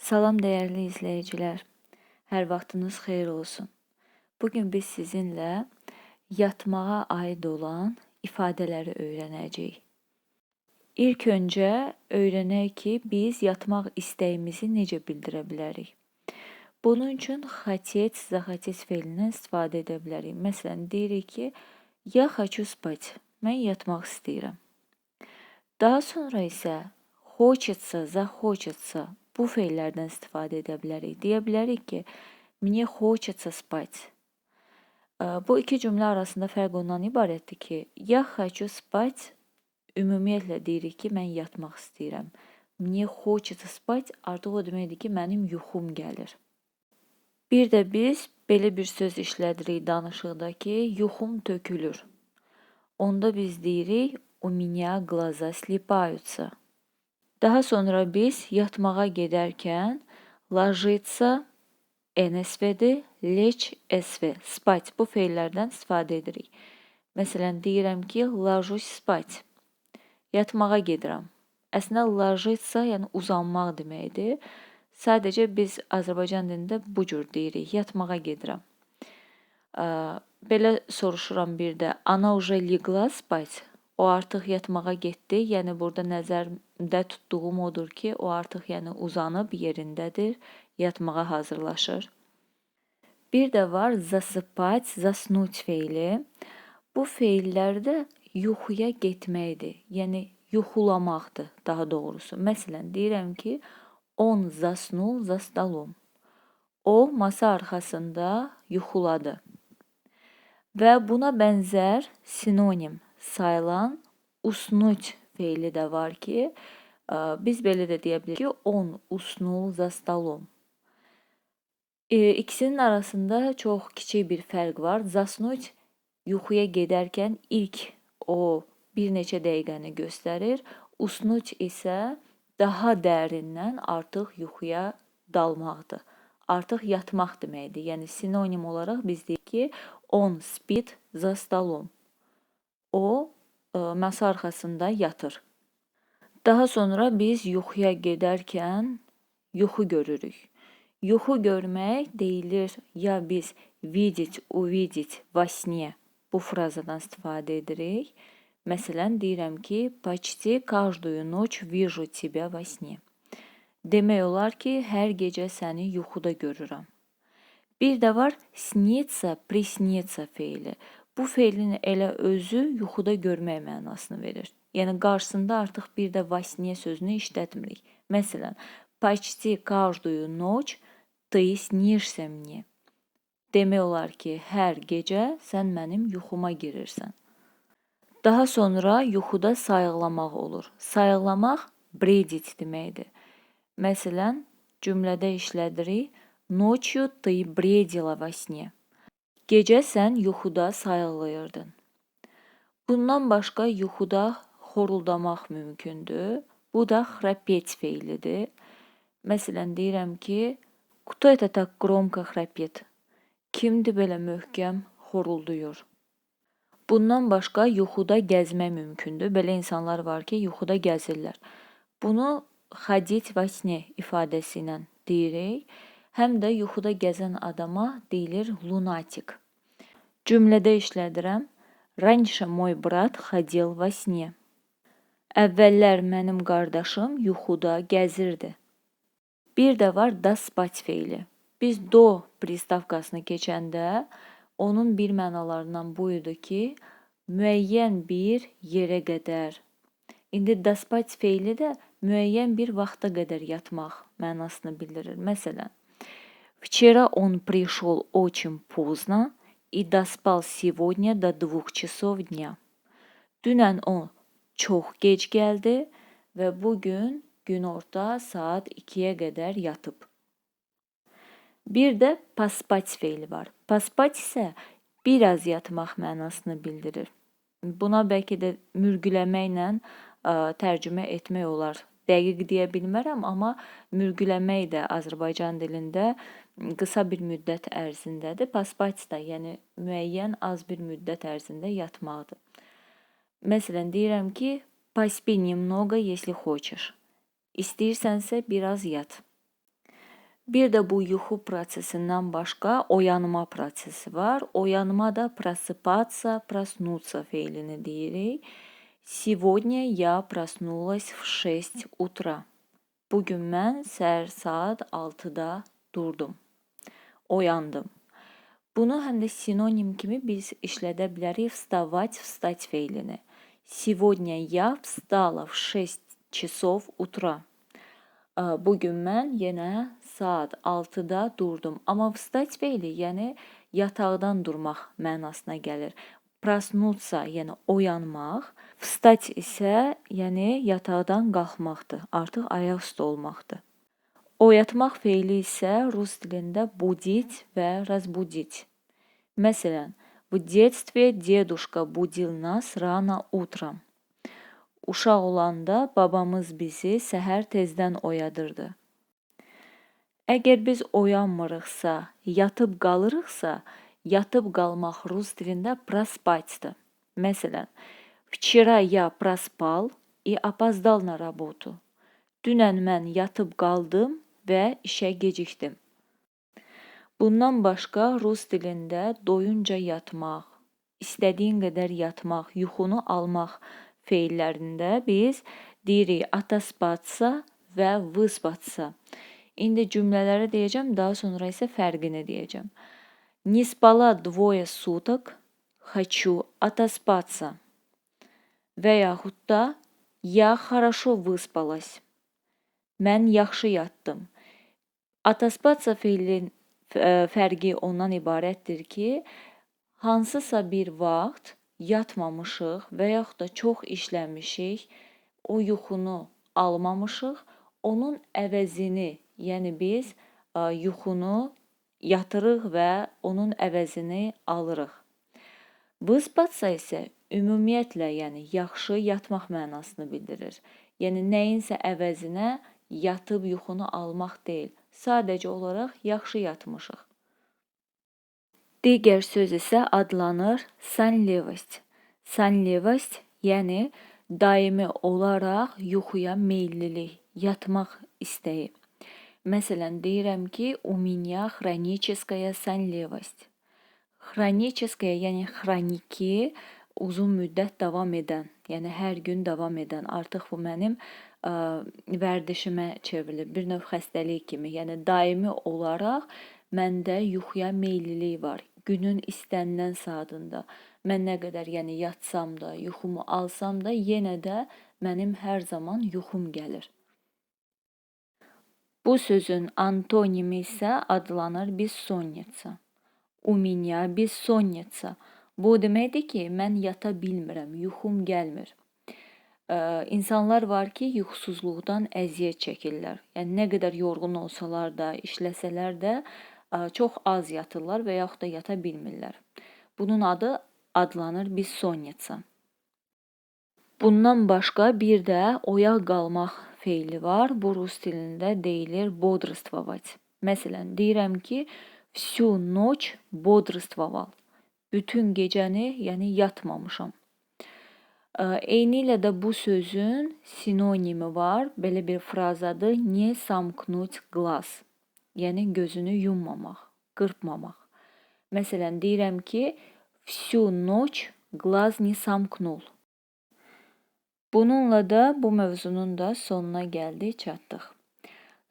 Salam değerli izleyiciler. Hər vaxtınız xeyir olsun. Bugün biz sizinlə yatmağa aid olan ifadələri öyrənəcəyik. İlk öncə öyrənək ki, biz yatmaq istəyimizi necə bildirə bilərik. Bunun üçün хотеть, захотеть feilindən istifadə edə bilərik. Məsələn, deyirik ki, я хочу spать. Mən yatmaq istəyirəm. Daha sonra isə хочется, захочется bu feillərdən istifadə edə bilərik. Deyə bilərik ki, мне хочется spать. Bu iki cümlə arasında fərq ondan ibarətdir ki, я хочу spать ümumiyyətlə deyirik ki, mən yatmaq istəyirəm. Мне хочется spать artıq o deməkdir ki, mənim yuxum gəlir. Bir də biz belə bir söz işlədirik danışıqda ki, yuxum tökülür. Onda biz deyirik, у меня глаза слипаются. Daha sonra biz yatmağa gedərkən ложиться NSV-dir, lечь SV, spать bu feillərdən istifadə edirik. Məsələn, deyirəm ki, ложусь spать. Yatmağa gedirəm. Əslində ложиться, yəni uzanmaq deməkdir. Sadəcə biz Azərbaycan dilində bu cür deyirik, yatmağa gedirəm. Belə soruşuram bir də, она уже легла spать? O artıq yatmağa getdi. Yəni burada nəzərdə tutduğum odur ki, o artıq yəni uzanıb yerindədir, yatmağa hazırlaşır. Bir də var засыпать, заснуть feili. Bu feillər də yuxuya getməkdir. Yəni yuxulamaqdır daha doğrusu. Məsələn, deyirəm ki, on заснул за столом. O masa arxasında yuxuladı. Və buna bənzər sinonim sayılan usnuç feili də var ki, biz belə də deyə bilərik ki, on usnul za stolom. İkisinin arasında çox kiçik bir fərq var. Zasnuç yuxuya gedərkən ilk o bir neçə dəqiqəni göstərir. Usnuç isə daha dərindən artıq yuxuya dalmaqdır. Artıq yatmaq deməkdir. Yəni sinonim olaraq biz deyirik ki, on spit za stolom. O e, masa arxasında yatır. Daha sonra biz yuxuya gedərkən yuxu görürük. Yuxu görmək deyilir ya biz видеть, увидеть во сне bu frazadan istifadə edirik. Məsələn, deyirəm ki, почти каждую ночь вижу тебя во сне. Demək olar ki, hər gecə səni yuxuda görürəm. Bir də var снится, приснится feili. Bu feilin elə özü yuxuda görmək mənasını verir. Yəni qarşısında artıq bir də vasniyə sözünü işlətmirik. Məsələn, почти каждую ночь ты снишься мне. Demək olar ki, hər gecə sən mənim yuxuma girirsən. Daha sonra yuxuda sayıqlamaq olur. Sayıqlamaq bredit deməkdir. Məsələn, cümlədə işlədirik. Ночью ты бредила во сне. Gecə sən yuxuda sayıqlayırdın. Bundan başqa yuxuda xoruldamaq mümkündür. Bu da xrapet feilidir. Məsələn, deyirəm ki, кто это так громко храпит? Kimdir belə möhkəm xorulduyur? Bundan başqa yuxuda gəzmək mümkündür. Belə insanlar var ki, yuxuda gəzirlər. Bunu ходить во сне ifadəsi ilə deyirik. Həm də yuxuda gəzən adama deyilir lunatik. Cümlədə işlədirəm. Раньше мой брат ходил во сне. Əvvəllər mənim qardaşım yuxuda gəzirdi. Bir də var da spать feili. Biz do pristavkasını keçəndə onun bir mənalarından bu idi ki, müəyyən bir yerə qədər. İndi da spать feili də müəyyən bir vaxta qədər yatmaq mənasını bildirir. Məsələn, Вчера он пришел очень поздно, и доспал сегодня до двух часов dня. Dünən o çox gec gəldi və bu gün günorta saat 2-yə qədər yatıb. Bir də paspać feili var. Paspać isə biraz yatmaq mənasını bildirir. Buna bəlkə də mürgüləməklə ə, tərcümə etmək olar. Dəqiq deyə bilmərəm, amma mürgüləmək də Azərbaycan dilində qısa bir müddət ərzindədir. Paspać da, yəni müəyyən az bir müddət ərzində yatmaqdır. Məsələn, deyirəm ki, поспи немного, если хочешь. İstəyirsənsə biraz yat. Bir də bu yuxu prosesindən başqa oyanma prosesi var. Oyanma da просыпаться, проснуться feilini deyirik. Сегодня я проснулась в 6 утра. Bugün mən səhər saat 6-da durdum. Oyandım. Bunu həm də sinonim kimi biz işlədə bilərik вставать, встать feilini. Сегодня я встала в 6 часов утра. Bugün mən yenə saat 6-da durdum. Amma встать feili, yəni yataqdan durmaq mənasına gəlir. Проснуться, yəni oyanmaq, встать isə yəni yataqdan qalxmaqdır. Artıq ayaq üstə olmaqdır. Oyatmaq feili isə rus dilində будить və разбудить. Məsələn, в детстве дедушка будил нас rano утром. Uşaq olanda babamız bizi səhər tezdən oyadırdı. Əgər biz oyanmırıqsa, yatıb qalırıqsa, yatıb qalmaq rus dilində проспать-dır. Məsələn, Вчера я проспал и опоздал на работу. Dünən mən yatıb qaldım və işə gecikdim. Bundan başqa rus dilində doyunca yatmaq, istədiyin qədər yatmaq, yuxunu almaq feillərində biz deyirik ataspatsa və выспаться. İndi cümlələri deyəcəm, daha sonra isə fərqini deyəcəm. Не спала двое суток, хочу отоспаться. Və yaxud da я хорошо выспалась. Mən yaxşı yatdım. Ataspatsa feilin fərqi ondan ibarətdir ki, hansısa bir vaxt yatmamışıq və yaxud da çox işləmişik, o yuxunu almamışıq, onun əvəzini, yəni biz yuxunu yatırıq və onun əvəzini alırıq. Vıspatsa isə ümumiyyətlə, yəni yaxşı yatmaq mənasını bildirir. Yəni nəyinsə əvəzinə yatıb yuxunu almaq deyil, sadəcə olaraq yaxşı yatmışıq. Digər söz isə adlanır sanlivost. Sanlivost, yəni daimi olaraq yuxuya meyllilik, yatmaq istəyi. Məsələn, deyirəm ki, у меня хроническая sonливость. Xronическая, yəni xroniki uzun müddət davam edən, yəni hər gün davam edən. Artıq bu mənim vərdişimə çevrilib. Bir növ xəstəlik kimi. Yəni daimi olaraq məndə yuxuya meyllilik var. Günün istənilən saatında mən nə qədər yəni yatsam da, yuxumu alsam da, yenə də mənim hər zaman yuxum gəlir. Bu sözün antonimi isə adlanır bissonniца. У меня bissonniца. Bu deməkdir ki, mən yata bilmirəm, yuxum gəlmir. İnsanlar var ki, yuxusuzluqdan əziyyət çəkirlər. Yəni nə qədər yorğun olsalar da, işləsələr də çox az yatırlar və yaxud da yata bilmirlər. Bunun adı adlanır bissonniца. Bundan başqa bir də oyaq qalmaq feili var. Bu rus dilində deyilir бодрствовать. Məsələn, deyirəm ki, всю ночь бодрствовал. Bütün gecəni, yəni yatmamışam. Eynilə də bu sözün sinonimi var. Belə bir frazadır. Не сомкнуть глаз. Yəni gözünü yummamaq, qırpmamaq. Məsələn, deyirəm ki, всю ночь глаз не сомкнул. Bununla da bu mövzunun da sonuna gəldik, çatdıq.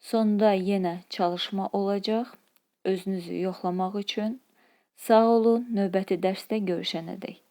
Sonda yenə çalışma olacaq. Özünüzü yoxlamaq üçün sağ olun. Növbəti dərsdə görüşənədək.